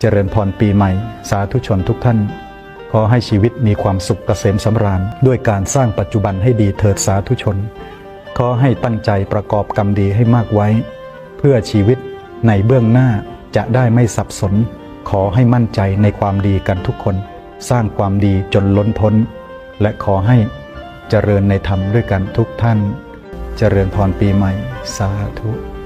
เจริญพรปีใหม่ สาธุชนทุกท่าน ขอให้ชีวิตมีความสุขเกษมสำราญ ด้วยการสร้างปัจจุบันให้ดีเถิดสาธุชน ขอให้ตั้งใจประกอบกรรมดีให้มากไว้ เพื่อชีวิตในเบื้องหน้าจะได้ไม่สับสน ขอให้มั่นใจในความดีกันทุกคน สร้างความดีจนล้นพ้น และขอให้เจริญในธรรมด้วยกันทุกท่าน เจริญพรปีใหม่ สาธุ